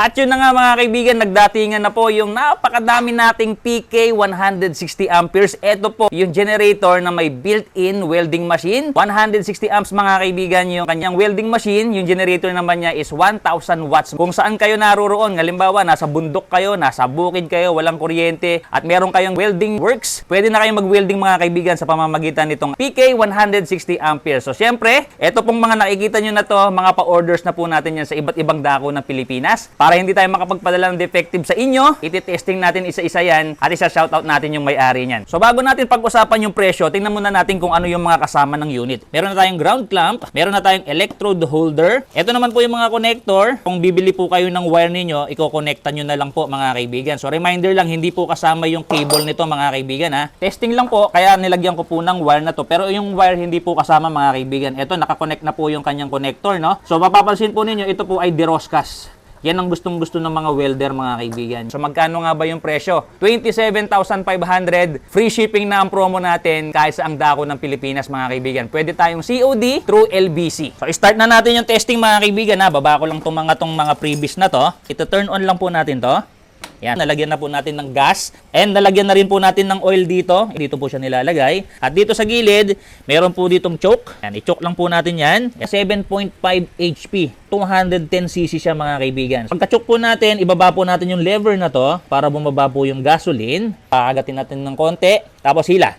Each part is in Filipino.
At yun na nga mga kaibigan, nagdatingan na po yung napakadami nating PK 160 amperes. Ito po yung generator na may built-in welding machine. 160 amps mga kaibigan yung kanyang welding machine. Yung generator naman niya is 1,000 watts. Kung saan kayo naruroon, halimbawa nasa bundok kayo, nasa bukid kayo, walang kuryente, at meron kayong welding works, pwede na kayong mag-welding mga kaibigan sa pamamagitan nitong PK 160 amperes. So syempre, ito pong mga nakikita nyo na to, mga pa-orders na po natin yan sa iba't ibang dako ng Pilipinas. Para hindi tayo makapagpadala ng defective sa inyo, ititesting natin isa-isa yan at isa-shoutout natin yung may-ari niyan. So bago natin pag-usapan yung presyo, tingnan muna natin kung ano yung mga kasama ng unit. Meron na tayong ground clamp, meron na tayong electrode holder. Ito naman po yung mga connector. Kung bibili po kayo ng wire ninyo, iko-connecta nyo na lang po mga kaibigan. So reminder lang, hindi po kasama yung cable nito mga kaibigan ha. Testing lang po, kaya nilagyan ko po ng wire na to. Pero yung wire hindi po kasama mga kaibigan. Ito, nakakonect na po yung kanyang connector, no? So mapapansin po ninyo, ito po ay Deroscas. Yan ang gustong gusto ng mga welder mga kaibigan. So magkano nga ba yung presyo? 27,500. Free shipping na ang promo natin kahit sa ang dako ng Pilipinas mga kaibigan. Pwede tayong COD through LBC. So start na natin yung testing mga kaibigan ha. Baba ko lang itong mga, tong mga previous na to. Ito turn on lang po natin to. Yan, nalagyan na po natin ng gas. And nalagyan na rin po natin ng oil dito. Dito po siya nilalagay. At dito sa gilid, meron po ditong choke. Yan, i-choke lang po natin yan. 7.5 HP. 210cc siya mga kaibigan. Pagka-choke po natin, ibaba po natin yung lever na to para bumaba po yung gasoline. Pakagatin natin ng konti. Tapos hila.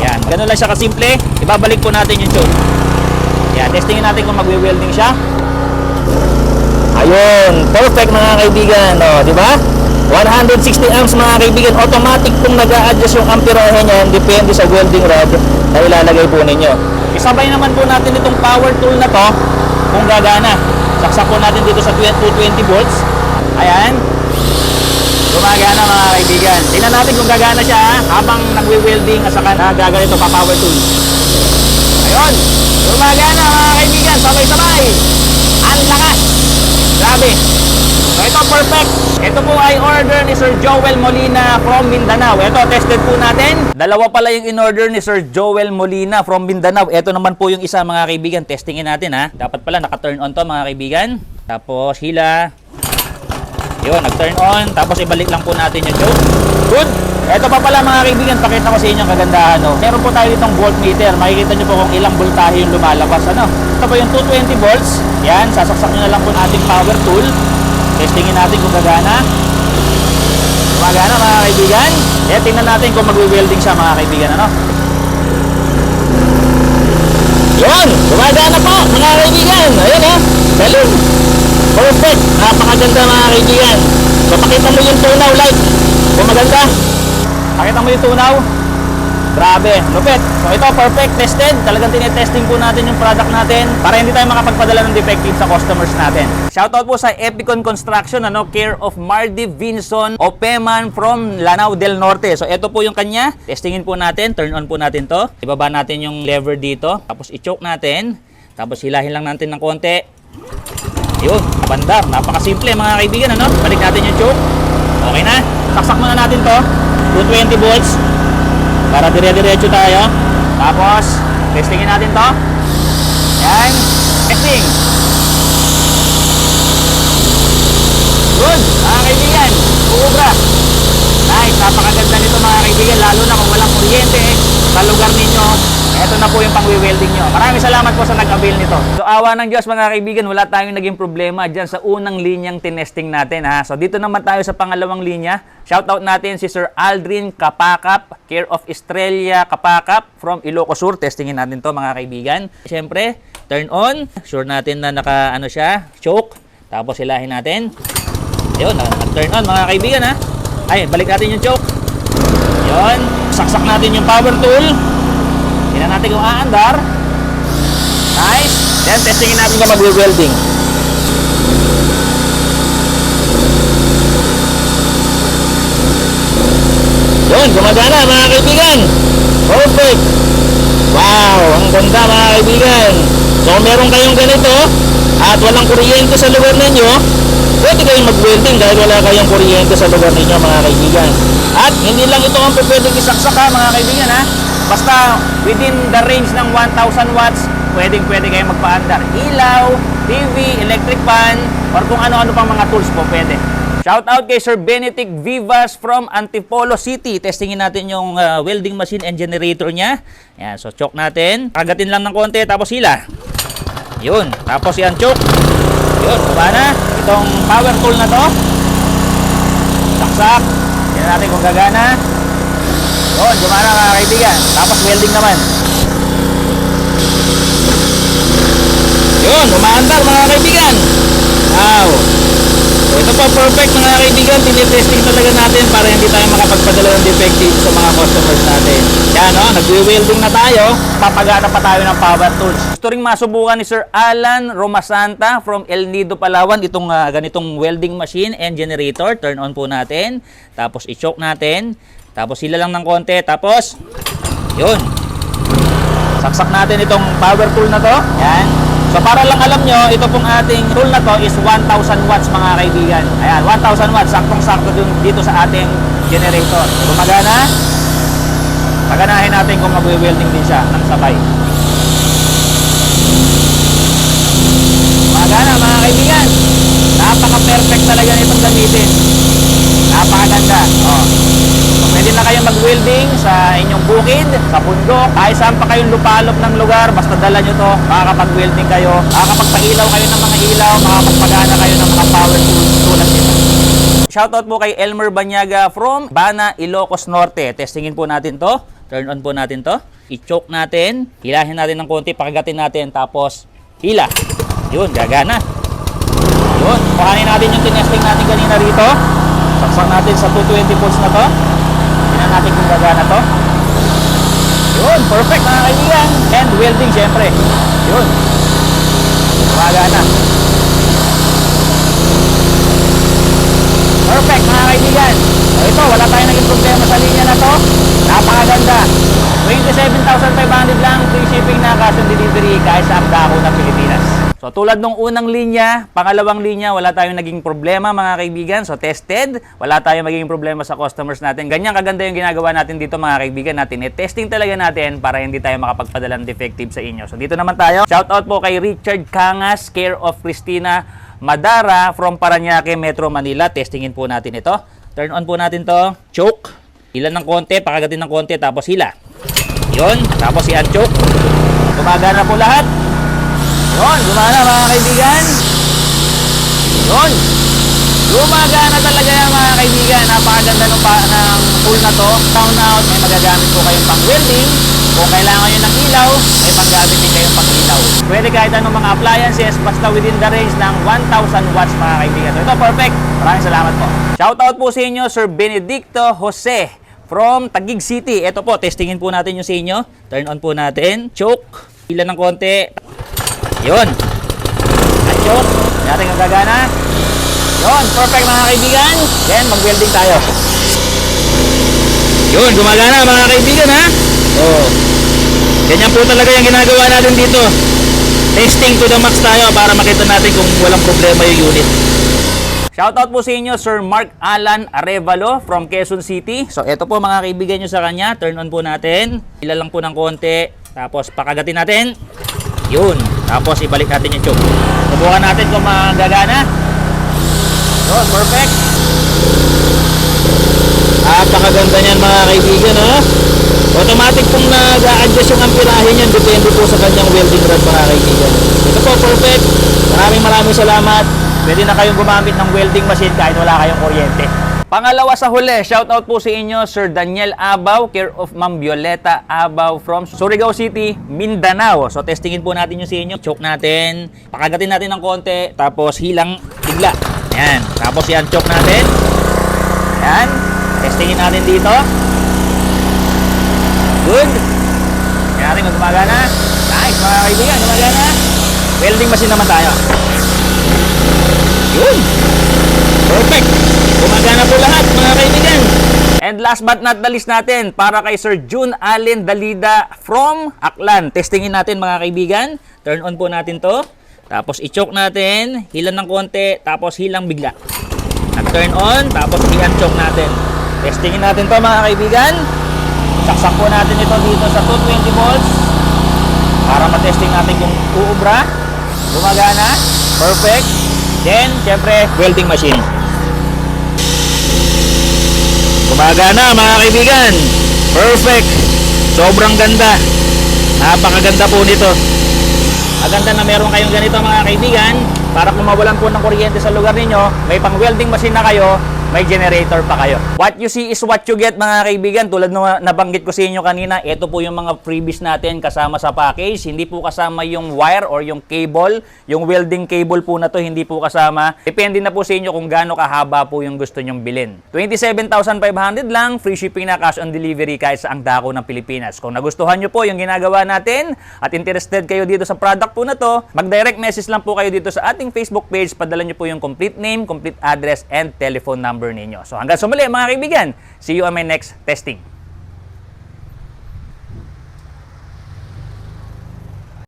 Yan, ganun lang siya kasimple. Ibabalik po natin yung choke. Yan, testingin natin kung magwe-welding siya. Ayun, perfect mga kaibigan, no, di ba? 160 amps mga kaibigan, automatic pong nag-a-adjust yung amperahe niyan depende sa welding rod na ilalagay po ninyo. Isabay naman po natin itong power tool na to kung gagana. Saksak po natin dito sa 220 volts. Ayan. Gumagana mga kaibigan. Tingnan natin kung gagana siya ha, habang nagwe-welding at saka nagaganito pa power tool. Ayun. Gumagana mga kaibigan. Sabay-sabay. Ang lakas. Grabe. So ito perfect. Ito po ay order ni Sir Joel Molina from Mindanao. Ito tested po natin. Dalawa pala yung in-order ni Sir Joel Molina from Mindanao. Ito naman po yung isa mga kaibigan. Testingin natin ha. Dapat pala naka-turn on to mga kaibigan. Tapos hila. Yun, nag-turn on. Tapos ibalik lang po natin yung choke. Good. Ito pa pala mga kaibigan, pakita ko sa inyo ang kagandahan. No? Meron po tayo ditong voltmeter. Makikita nyo po kung ilang voltahe yung lumalabas. Ano? Ito po yung 220 volts. Yan, sasaksak nyo na lang po natin power tool. Testingin natin kung gagana. Gumagana mga kaibigan. Kaya tingnan natin kung magwe-welding siya mga kaibigan. Ano? Yun! Gumagana po mga kaibigan. Ayun ha. Galing. Perfect. Napakaganda mga kaibigan. So pakita mo yung tunaw light. Kung maganda. Pakita mo yung tunaw. Grabe, lupit. So ito, perfect, tested. Talagang tinetesting po natin yung product natin para hindi tayo makapagpadala ng defective sa customers natin. Shoutout po sa Epicon Construction, ano, care of Mardy Vinson Opeman from Lanao del Norte. So ito po yung kanya. Testingin po natin, turn on po natin to. Ibaba natin yung lever dito, tapos i-choke natin. Tapos hilahin lang natin ng konti. Yun, bandar. Napakasimple mga kaibigan, ano? Balik natin yung choke. Okay na. Saksak muna natin to. 220 volts. Para dire-diretso tayo. Tapos, testingin natin to. Yan. Testing. Good. Mga kaibigan. Uubra. Nice. Napakaganda nito mga kaibigan. Lalo na kung walang kuryente sa lugar ninyo. Ito na po yung pang-welding nyo. Maraming salamat po sa nag-avail nito. So, awa ng Diyos mga kaibigan, wala tayong naging problema dyan sa unang linyang tinesting natin. Ha? So, dito naman tayo sa pangalawang linya. Shoutout natin si Sir Aldrin Kapakap, care of Estrella Kapakap from Ilocos Sur. Testingin natin to mga kaibigan. Siyempre, turn on. Sure natin na naka, ano siya, choke. Tapos hilahin natin. Yun, nag-turn on mga kaibigan ha. Ay, balik natin yung choke. Yun, saksak natin yung power tool. Tingnan natin kung aandar. Nice. Then, testingin natin kung mag-welding. Yun, gumagana mga kaibigan. Perfect. Wow, ang ganda mga kaibigan. So, meron kayong ganito at walang kuryente sa lugar ninyo, pwede kayong mag-welding dahil wala kayong kuryente sa lugar ninyo mga kaibigan. At hindi lang ito ang pwedeng isaksak ha mga kaibigan ha. Basta within the range ng 1,000 watts, pwedeng pwede kayong magpaandar. Ilaw, TV, electric fan, or kung ano-ano pang mga tools po pwede. Shout out kay Sir Benedict Vivas from Antipolo City. Testingin natin yung uh, welding machine and generator niya. Ayan, so choke natin. Kagatin lang ng konti tapos hila. Yun, tapos yan choke. Yun, baba na. Itong power tool na to. Saksak. Tingnan natin kung gagana. Yun, gumana mga kaibigan. Tapos welding naman. Yun, umaandar mga kaibigan. Ito po perfect mga kaibigan. Tinitesting talaga natin para hindi tayo makapagpadala ng defective sa mga customers natin. Yan o, nagwe-welding na tayo. Papagana pa tayo ng power tools. Gusto rin masubukan ni Sir Alan Romasanta from El Nido, Palawan. Itong ah, ganitong welding machine and generator. Turn on po natin. Tapos i-choke natin. Tapos sila lang ng konti. Tapos, yun. Saksak natin itong power tool na to. Yan. So para lang alam nyo, ito pong ating tool na to is 1,000 watts mga kaibigan. Ayan, 1,000 watts. Saktong-sakto dito sa ating generator. Gumagana. Paganahin natin kung mag-welding din siya ng sabay. Gumagana mga kaibigan. Napaka-perfect talaga nitong gamitin. Napakaganda. Oh. Pwede na kayong mag-welding sa inyong bukid, sa bundok, kahit saan pa kayong lupalop ng lugar, basta dala nyo to, makakapag-welding kayo, makakapagpailaw kayo ng mga ilaw, makakapagpagana kayo ng mga power tools tulad nito. Shoutout po kay Elmer Banyaga from Bana, Ilocos Norte. Testingin po natin to. Turn on po natin to. I-choke natin. Hilahin natin ng konti, pakagatin natin, tapos hila. Yun, gagana. Yun, kuhanin natin yung tinesting natin kanina rito. Saksak natin sa 220 volts na to. Tingnan natin kung gagana to. Yun, perfect mga kaibigan. And welding syempre. Yun. Gumagana. Perfect mga kaibigan. So ito, wala tayong naging problema sa linya na to. Napakaganda. 27,500 lang free shipping na cash delivery kahit sa Abdaco ng Pilipinas. So tulad nung unang linya, pangalawang linya, wala tayong naging problema mga kaibigan. So tested, wala tayong magiging problema sa customers natin. Ganyan kaganda yung ginagawa natin dito mga kaibigan natin. I-testing talaga natin para hindi tayo makapagpadala ng defective sa inyo. So dito naman tayo. Shout out po kay Richard Cangas, care of Christina Madara from Paranaque, Metro Manila. Testingin po natin ito. Turn on po natin to. Choke. Ilan ng konti, pakagatin ng konti, tapos hila. Yun, tapos i choke. Gumagana po lahat. Yun, gumana mga kaibigan. Yun. Gumagana talaga yan mga kaibigan. Napakaganda ng, pa, ng tool na to. Found out, may magagamit po kayong pang welding. Kung kailangan nyo ng ilaw, may panggamit din kayong pang ilaw. Pwede kahit anong mga appliances, basta within the range ng 1,000 watts mga kaibigan. So ito, perfect. Maraming salamat po. Shoutout po sa inyo, Sir Benedicto Jose from Taguig City. Ito po, testingin po natin yung sa inyo. Turn on po natin. Choke. Ilan ng konti. Yun. At choke. Natin ang gagana. Yun, perfect mga kaibigan. Then, mag-welding tayo. Yun, gumagana mga kaibigan ha. Oh. Ganyan po talaga yung ginagawa natin dito. Testing to the max tayo para makita natin kung walang problema yung unit. Shoutout po sa inyo, Sir Mark Alan Arevalo from Quezon City. So, ito po mga kaibigan nyo sa kanya. Turn on po natin. Ila lang po ng konti. Tapos, pakagatin natin. Yun. Tapos, ibalik natin yung choke. Subukan natin kung magagana. Yun, perfect. Napakaganda niyan mga kaibigan, ha? Automatic pong nag-a-adjust yung amperahe niyan. Depende po sa kanyang welding rod mga kaibigan. Ito po, perfect. Maraming maraming salamat. Pwede na kayong gumamit ng welding machine kahit wala kayong kuryente. Pangalawa sa huli, shoutout po sa inyo, Sir Daniel Abaw, care of Ma'am Violeta Abaw from Surigao City, Mindanao. So, testingin po natin yung sa inyo. Choke natin, pakagatin natin ng konti, tapos hilang bigla. Ayan, tapos yan, choke natin. Ayan, testingin natin dito. Good. Yan natin kung gumagana. Nice, mga kaibigan, gumagana. Welding machine naman tayo. Yun. Perfect. Gumagana po lahat, mga kaibigan. And last but not the least natin, para kay Sir June Allen Dalida from Aklan. Testingin natin mga kaibigan. Turn on po natin to. Tapos i-choke natin. Hilan ng konti. Tapos hilang bigla. Nag-turn on. Tapos i-unchoke natin. Testingin natin to mga kaibigan. Saksak po natin ito dito sa 220 volts. Para matesting natin kung uubra. Gumagana. Perfect. Then, syempre, welding machine. Gumagana mga kaibigan. Perfect. Sobrang ganda. Napakaganda po nito. Maganda na meron kayong ganito mga kaibigan para kung mawalan po ng kuryente sa lugar ninyo, may pang welding machine na kayo, may generator pa kayo. What you see is what you get mga kaibigan. Tulad nung nabanggit ko sa inyo kanina, ito po yung mga freebies natin kasama sa package. Hindi po kasama yung wire or yung cable. Yung welding cable po na to hindi po kasama. Depende na po sa inyo kung gaano kahaba po yung gusto nyong bilhin. 27,500 lang, free shipping na cash on delivery kahit sa ang dako ng Pilipinas. Kung nagustuhan nyo po yung ginagawa natin at interested kayo dito sa product po na to, mag-direct message lang po kayo dito sa ating Facebook page. Padala nyo po yung complete name, complete address, and telephone number ninyo. So hanggang sa muli mga kaibigan, see you on my next testing.